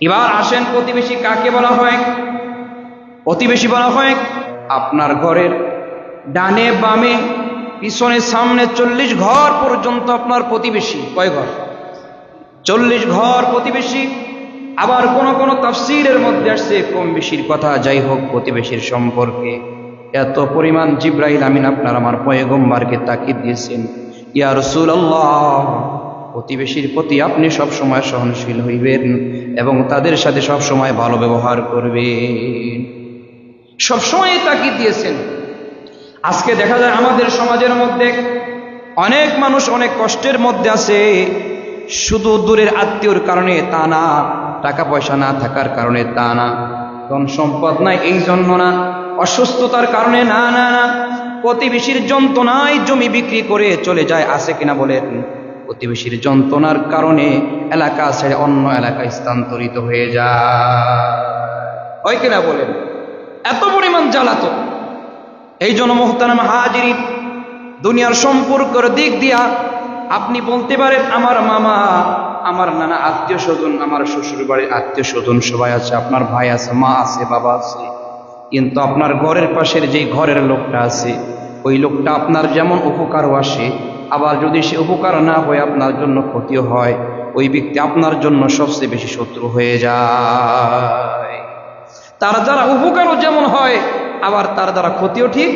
এবার আসেন প্রতিবেশী কাকে বলা হয়? প্রতিবেশী বলা হয় আপনার ঘরের ডানে বামে, পিছনে সামনে চল্লিশ ঘর পর্যন্ত আপনার প্রতিবেশী। কয় ঘর? চল্লিশ ঘর প্রতিবেশী। আবার কোন কোন তাফসিরের মধ্যে আসছে কম বেশির কথা। যাই হোক, প্রতিবেশীর সম্পর্কে এত পরিমাণ জিব্রাইল আমিন আপনার আমার পয়গম্বারকে তাকিদ দিয়েছেন। ইয়া রাসূলুল্লাহ! প্রতিবেশীর প্রতি আপনি সব সময় সহনশীল হইবেন এবং তাদের সাথে সব সময় ভালো ব্যবহার করবেন। সবসময় তাকিদ দিয়েছেন। আজকে দেখা যায় আমাদের সমাজের মধ্যে অনেক মানুষ অনেক কষ্টের মধ্যে আছে, শুধু দূরের আত্মীয়র কারণে তা না টাকা পয়সা না থাকার কারণে তা না ধন সম্পদ নাই এই জন্য না, অসুস্থতার কারণে না না না, প্রতিবেশীর যন্ত্রণায় জমি বিক্রি করে চলে যায়, আছে কিনা বলেন? প্রতিবেশীর যন্ত্রণার কারণে এলাকা ছেড়ে অন্য এলাকায় স্থানান্তরিত হয়ে যায়। হয় কিনা বলেন? এত পরিমাণ জ্বালাত এই জন্য মোহতারাম হাজির দুনিয়ার সম্পর্কের দিক দিয়া আপনি বলতে পারেন, আমার মামা, আমার নানা আত্মীয় স্বজন আমার শ্বশুর বাড়ির আত্মীয় স্বজন সবাই আছে, আপনার ভাই আছে, মা আছে, বাবা আছে। কিন্তু আপনার ঘরের পাশের যে ঘরের লোকটা আছে, ওই লোকটা আপনার যেমন উপকারও আসে আবার যদি সে উপকার না হয়ে, আপনার জন্য ক্ষতিও হয়। ওই ব্যক্তি আপনার জন্য সবচেয়ে বেশি শত্রু হয়ে যায়। তার দ্বারা উপকারও যেমন হয়, আবার তার দ্বারা ক্ষতিও ঠিক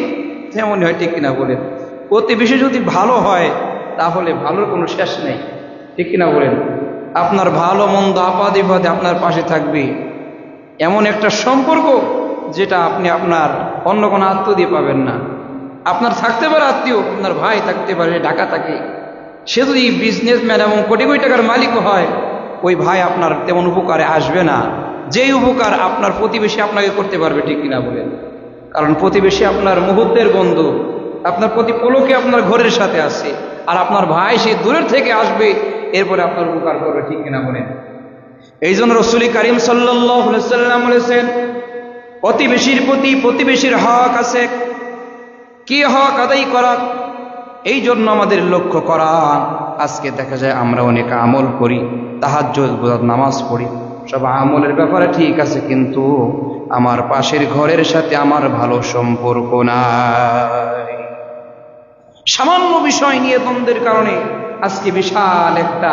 তেমনই হয়, ঠিক কিনা বলেন? প্রতিবেশী যদি ভালো হয়, তাহলে ভালোর কোনো শেষ নেই, ঠিক কিনা বলেন? আপনার ভালো, মন্দ, আপাদ, বিপদে আপনার পাশে থাকবে। এমন একটা সম্পর্ক যেটা আপনি আপনার অন্য কোনো আত্ম দিয়ে পাবেন না। আপনার থাকতে পারে আত্মীয়, আপনার ভাই থাকতে পারে ঢাকা থাকে। সে যদি বিজনেসম্যান এবং কোটি কোটি টাকার মালিকও হয়, ওই ভাই আপনার তেমন উপকারে আসবে না। যেই উপকার আপনার প্রতিবেশী আপনাকে করতে পারবে ঠিক কিনা বলেন। কারণ প্রতিবেশী আপনার মুহূর্তের বন্ধু, আপনার প্রতি পলকে আপনার ঘরের সাথে আছে, আর আপনার ভাই সে দূরের থেকে আসবে, এরপরে আপনার উপকার করবে ঠিক কিনা বলেন। এই জন্য রসুলি করিম সাল্লাম বলেছেন প্রতিবেশীর প্রতি প্রতিবেশীর হক আছে কি হক আদায় করা এই জন্য আমাদের লক্ষ্য করা। আজকে দেখা যায় আমরা অনেক আমল করি তাহার নামাজ পড়ি। সব আমলের ব্যাপারে ঠিক আছে, কিন্তু আমার পাশের ঘরের সাথে আমার ভালো সম্পর্ক নাই। সামান্য বিষয় নিয়ে দ্বন্দ্বের কারণে আজকে বিশাল একটা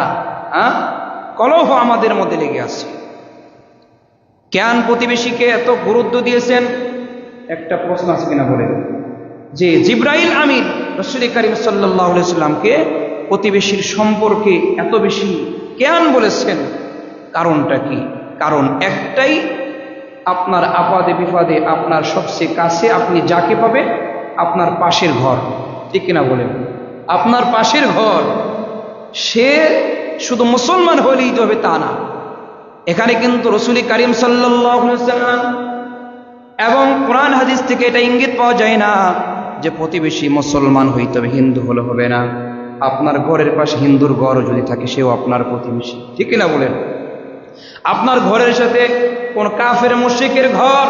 কলহ আমাদের মধ্যে লেগে আছে। জ্ঞান প্রতিবেশীকে এত গুরুত্ব দিয়েছেন? একটা প্রশ্ন আছে কিনা বলে যে জিব্রাইল আমিন রসুল করিম সাল্লাহামকে প্রতিবেশীর সম্পর্কে এত বেশি জ্ঞান বলেছেন, কারণটা কি? কারণ একটাই, আপনার আপাদে বিপদে আপনার সবচেয়ে কাছে আপনি যাকে পাবে আপনার পাশের ঘর। ঠিক কিনা বলেন? আপনার পাশের ঘর, সে শুধু মুসলমান হলেই তো হবে তা না। এখানে কিন্তু রসুলি করিম সাল্লাম এবং কোরআন হাদিস থেকে এটা ইঙ্গিত পাওয়া যায় না। যে প্রতিবেশী মুসলমান হইতে হবে হিন্দু হলে হবে না। আপনার ঘরের পাশে হিন্দুর ঘর যদি থাকে, সেও আপনার প্রতিবেশী। ঠিক কিনা বলেন? আপনার ঘরের সাথে কোন কাফের মুশিকের ঘর,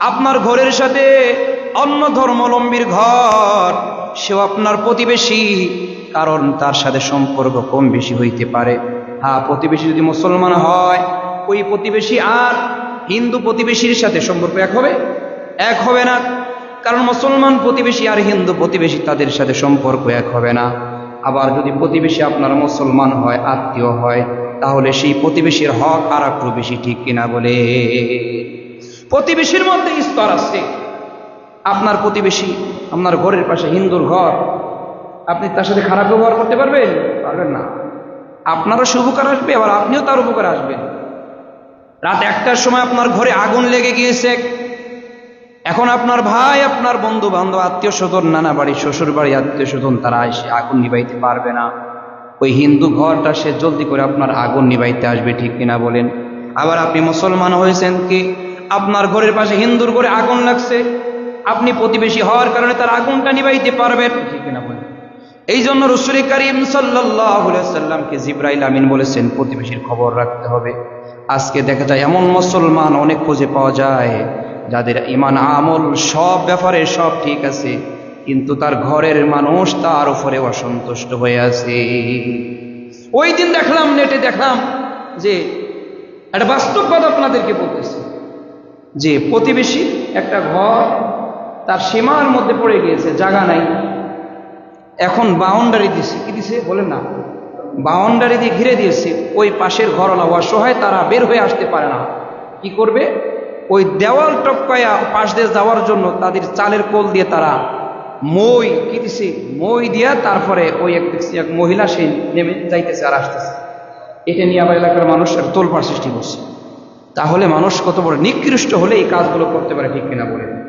আপনার ঘরের সাথে অন্য ধর্মলম্বীর ঘর, সেও আপনার প্রতিবেশী, কারণ তার সাথে সম্পর্ক কম বেশি হইতে পারে। হ্যাঁ প্রতিবেশী যদি মুসলমান হয়, ওই প্রতিবেশী আর হিন্দু প্রতিবেশীর সাথে সম্পর্ক এক হবে? এক হবে না। কারণ মুসলমান প্রতিবেশী আর হিন্দু প্রতিবেশী তাদের সাথে সম্পর্ক এক হবে না। আবার যদি প্রতিবেশী আপনার মুসলমান হয়, আত্মীয় হয়, তাহলে সেই প্রতিবেশীর হক আর একটু বেশি ঠিক কিনা বলে? প্রতিবেশীর মধ্যে স্তর আছে। আপনার প্রতিবেশী, আপনার ঘরের পাশে হিন্দুর ঘর, আপনি তার সাথে খারাপ ব্যবহার করতে পারবেন? পারবেন না। আপনারও উপকার আসবে, আবার আপনিও তার উপকার আসবেন। রাত একটার সময় আপনার ঘরে আগুন লেগে গিয়েছে। এখন আপনার ভাই, আপনার বন্ধু বান্ধব আত্মীয় স্বজন, নানা বাড়ি শ্বশুর বাড়ি আত্মীয় স্বজন, তারা এসে আগুন নিবাইতে পারবে না। ওই হিন্দু ঘরটা সে জলদি করে আপনার আগুন নিবাইতে আসবে, ঠিক কিনা বলেন? আবার আপনি মুসলমান হয়েছেন কি? আপনার ঘরের পাশে হিন্দুর ঘরে আগুন লাগছে। আপনি প্রতিবেশী হওয়ার কারণে তার আগুনটা নিবাইতে পারবেন, ঠিক কিনা বলেন? এই জন্য রসুল করিম সাল্লাহামকে জিব্রাইল আমিন বলেছেন, প্রতিবেশীর খবর রাখতে হবে। আজকে দেখা যায় এমন মুসলমান অনেক খুঁজে পাওয়া যায়। যাদের ইমান আমল সব ব্যাপারে সব ঠিক আছে, কিন্তু তার ঘরের মানুষ তার উপরে অসন্তুষ্ট হয়ে আছে। ওই দিন দেখলাম, নেটে দেখলাম যে একটা বাস্তব কথা আপনাদেরকে বলতেছি। যে প্রতিবেশী একটা ঘর, তার সীমার মধ্যে পড়ে গিয়েছে, জায়গা নাই। এখন বাউন্ডারি দিছে। কি দিছে? বলেন না। বাউন্ডারি দিয়ে ঘিরে দিয়েছে। ওই পাশের ঘরওয়ালা অসহায়, তারা বের হয়ে আসতে পারে না। কি করবে? ওই দেওয়াল টপকায়া পাশ দিয়ে যাওয়ার জন্য তাদের চালের কোল দিয়ে তারা মই কি দিছে? মই দিয়া তারপরে ওই এক দেখছি এক মহিলা সে নেমে যাইতেছে আর আসতেছে। এটা নিয়ে আবার এলাকার মানুষ এক তোলপাড় সৃষ্টি করছে। তাহলে মানুষ কত বড় নিকৃষ্ট হলে এই কাজগুলো করতে পারে ঠিক কিনা বলে